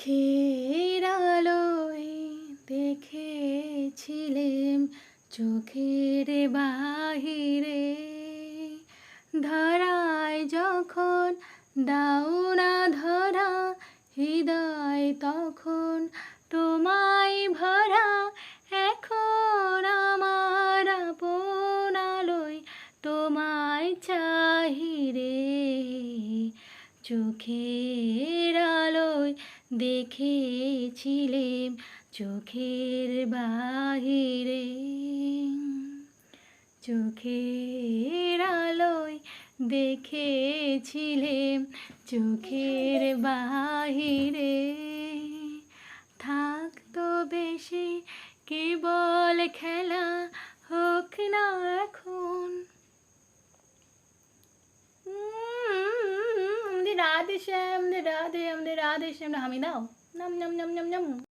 চোখের আলোয় দেখেছিলেম চোখের বাহিরে। ধরায় যখন দাউনা ধরা, হৃদয় তখন তোমায় ভরা, এখন আমার আপন আলোয় তোমায় চাহিরে চোখের আলোয় দেখেছিলেম চোখের বাহিরে। চোখের আলোয় দেখেছিলেম চোখের বাহিরে। থাকতো বেশি কেবল খেলা রাধে শ্যাম আমাদের রাধে আমাদের রাধে শ্যাম হামি দাও নাম নাম নাম নাম নাম